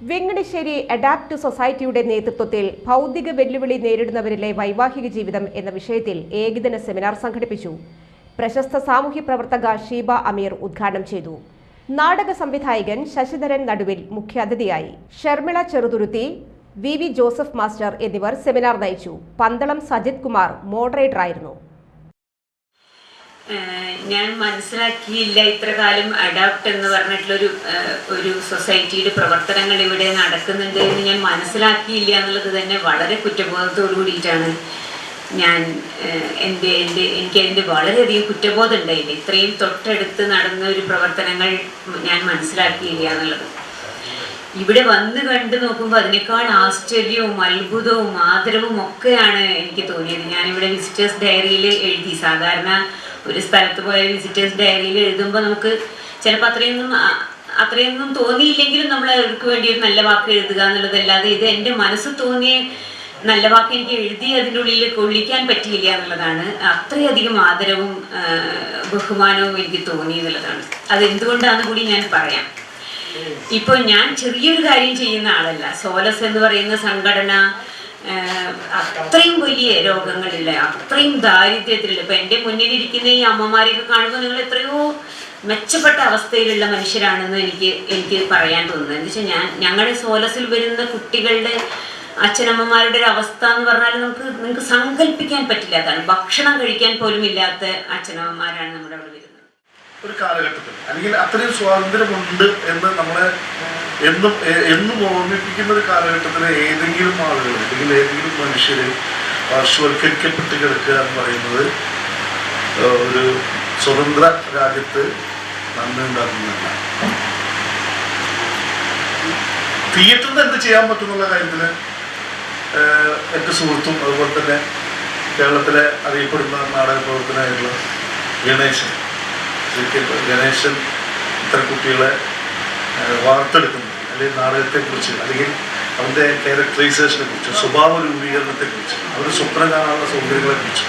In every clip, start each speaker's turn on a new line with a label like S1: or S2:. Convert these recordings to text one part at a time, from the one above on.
S1: വെങ്ങടശ്ശേരി adapt സൊസൈറ്റിയുടെ നേതൃത്വത്തിൽ ഭൗതിക വെല്ലുവിളി നേരിടുന്നവരിലെ വൈവാഹിക ജീവിതം എന്ന വിഷയത്തിൽ ഏകദിന സെമിനാർ സംഘടിപ്പിച്ചു. പ്രശസ്ത സാമൂഹ്യ പ്രവർത്തക ഷീബ അമീർ ഉദ്ഘാടനം ചെയ്തു. നാടക സംവിധായകൻ ശശിധരൻ നടുവിൽ മുഖ്യാതിഥിയായി. Sharmila Cheruthuruthy V V Joseph master എന്നിവർ സെമിനാർ നയിച്ചു. പന്തളം സജിത് കുമാർ മോഡറേറ്ററായിരുന്നു
S2: ഞാൻ മനസ്സിലാക്കിയില്ല ഇത്ര കാലം അഡാപ്റ്റ് എന്ന് പറഞ്ഞിട്ടുള്ളൊരു ഒരു സൊസൈറ്റിയുടെ പ്രവർത്തനങ്ങൾ ഇവിടെ നടക്കുന്നുണ്ട് എന്ന് ഞാൻ മനസ്സിലാക്കിയില്ല എന്നുള്ളത് തന്നെ വളരെ കുറ്റബോധത്തോടു കൂടിയിട്ടാണ് ഞാൻ എന്റെ എന്റെ എനിക്ക് എന്റെ വളരെയധികം കുറ്റബോധം ഉണ്ടായില്ല. ഇത്രയും തൊട്ടടുത്ത് നടന്ന ഒരു പ്രവർത്തനങ്ങൾ ഞാൻ മനസ്സിലാക്കിയില്ല എന്നുള്ളത്. ഇവിടെ വന്ന് കണ്ടു നോക്കുമ്പോൾ അതിനേക്കാൾ ആശ്ചര്യവും അത്ഭുതവും ആദരവും ഒക്കെയാണ് എനിക്ക് തോന്നിയത്. ഞാനിവിടെ വിസിറ്റേഴ്സ് ഡയറിയിൽ എഴുതി. സാധാരണ ഒരു സ്ഥലത്ത് പോയ വിസിറ്റേഴ്സ് ഡയറിയിൽ എഴുതുമ്പോൾ നമുക്ക് ചിലപ്പോൾ അത്രയൊന്നും അത്രയൊന്നും തോന്നിയില്ലെങ്കിലും നമ്മൾ അവർക്ക് വേണ്ടി ഒരു നല്ല വാക്ക് എഴുതുക എന്നുള്ളതല്ലാതെ ഇത് എന്റെ മനസ്സ് തോന്നിയ നല്ല വാക്ക് എനിക്ക് എഴുതി അതിന്റെ ഉള്ളിൽ കൊള്ളിക്കാൻ പറ്റിയില്ല എന്നുള്ളതാണ്. അത്രയധികം ആദരവും ബഹുമാനവും എനിക്ക് തോന്നി എന്നുള്ളതാണ്. അതെന്തുകൊണ്ടാണെന്ന് കൂടി ഞാൻ പറയാം. ഇപ്പൊ ഞാൻ ചെറിയൊരു കാര്യം ചെയ്യുന്ന ആളല്ല. സോലസ് എന്ന് പറയുന്ന സംഘടന അത്രയും വലിയ രോഗങ്ങളില്ല അത്രയും ദാരിദ്ര്യത്തിലുള്ള ഇപ്പൊ എന്റെ മുന്നിലിരിക്കുന്ന ഈ അമ്മമാരെയൊക്കെ കാണുമ്പോൾ നിങ്ങൾ എത്രയോ മെച്ചപ്പെട്ട അവസ്ഥയിലുള്ള മനുഷ്യരാണെന്ന് എനിക്ക് എനിക്ക് പറയാൻ തോന്നുന്നത് എന്ന് വെച്ചാൽ ഞാൻ ഞങ്ങളുടെ സോലസിൽ വരുന്ന കുട്ടികളുടെ അച്ഛനമ്മമാരുടെ ഒരു അവസ്ഥ എന്ന് പറഞ്ഞാൽ നമുക്ക് നിങ്ങൾക്ക് സങ്കല്പിക്കാൻ പറ്റില്ലാത്തതാണ് ഭക്ഷണം കഴിക്കാൻ പോലും ഇല്ലാത്ത അച്ഛനമ്മമാരാണ് നമ്മുടെ അവിടെ വരുന്നത്.
S3: ഒരു കാലഘട്ടത്തിൽ. അല്ലെങ്കിൽ അത്രയും സ്വാതന്ത്ര്യമുണ്ട് എന്ന് നമ്മളെ എന്നും എന്നും ഓർമ്മിപ്പിക്കുന്ന ഒരു കാലഘട്ടത്തിലെ ഏതെങ്കിലും ആളുകൾ അല്ലെങ്കിൽ ഏതെങ്കിലും മനുഷ്യർ പാർശ്വവൽക്കരിക്കപ്പെട്ട് കിടക്കുക എന്ന് പറയുന്നത് ഒരു സ്വതന്ത്ര രാജ്യത്ത് നന്മ ഉണ്ടാകുന്നതല്ല തിയേറ്ററിൽ എന്ത് ചെയ്യാൻ പറ്റുന്നുള്ള കാര്യത്തിൽ എന്റെ സുഹൃത്തും അതുപോലെ തന്നെ കേരളത്തിലെ അറിയപ്പെടുന്ന നാടക പ്രവർത്തനമായിട്ടുള്ള ഗണേശൻ. ശരിക്കും ഗണേശൻ ഇത്ര കുട്ടികളെ വാർത്തെടുക്കുന്നു അല്ലെങ്കിൽ നാടകത്തെക്കുറിച്ച് അല്ലെങ്കിൽ അവന്റെ ക്യാരക്ടറൈസേഷനെ കുറിച്ച് സ്വഭാവ രൂപീകരണത്തെക്കുറിച്ച് അവരുടെ സ്വപ്നം കാണാനുള്ള സൗകര്യങ്ങളെക്കുറിച്ച്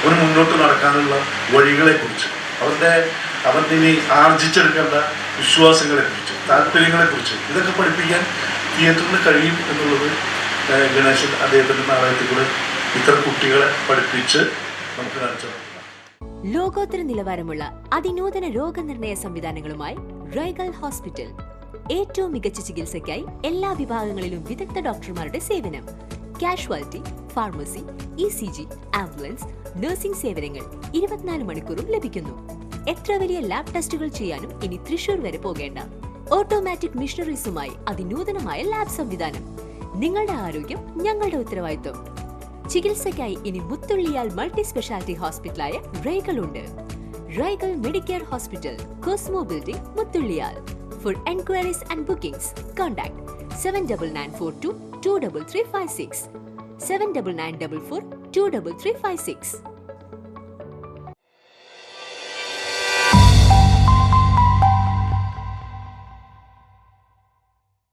S3: അവന് മുന്നോട്ട് നടക്കാനുള്ള വഴികളെക്കുറിച്ച് അവന്റെ അവന്റെ ഇനി ആർജിച്ചെടുക്കേണ്ട വിശ്വാസങ്ങളെക്കുറിച്ച് താല്പര്യങ്ങളെക്കുറിച്ച് ഇതൊക്കെ പഠിപ്പിക്കാൻ തിയേറ്ററിന് കഴിയും എന്നുള്ളത് ഗണേശൻ അദ്ദേഹത്തിന്റെ നാടകത്തിലൂടെ ഇത്തരം കുട്ടികളെ പഠിപ്പിച്ച് നമുക്ക് കാണിച്ചു.
S4: ലോകോത്തര നിലവാരമുള്ള അതിനൂതന രോഗനിർണയ സംവിധാനങ്ങളുമായി റൈഗൽ ഹോസ്പിറ്റൽ. ഏറ്റവും മികച്ച ചികിത്സയ്ക്കായി എല്ലാ വിഭാഗങ്ങളിലും വിദഗ്ധ ഡോക്ടർമാരുടെ സേവനം. Casualty pharmacy E C G ambulance nursing സേവനങ്ങൾ ഇരുപത്തിനാല് മണിക്കൂറും ലഭിക്കുന്നു. എത്ര വലിയ ലാബ് ടെസ്റ്റുകൾ ചെയ്യാനും ഇനി തൃശൂർ വരെ പോകേണ്ട. ഓട്ടോമാറ്റിക് മിഷണറീസുമായി അതിനൂതനമായ ലാബ് സംവിധാനം. നിങ്ങളുടെ ആരോഗ്യം ഞങ്ങളുടെ ഉത്തരവാദിത്വം. ചികിത്സയ്ക്കായി ഇനി മുത്തുള്ളിയാൽ മൾട്ടി സ്പെഷ്യാലിറ്റി ഹോസ്പിറ്റലായ ഉണ്ട് റൈഗൽ Medicare hospital Cosmo building മുത്തുള്ളിയാൽ. For enquiries and bookings contact seven double nine four two two double three five six seven double nine double four two double three five six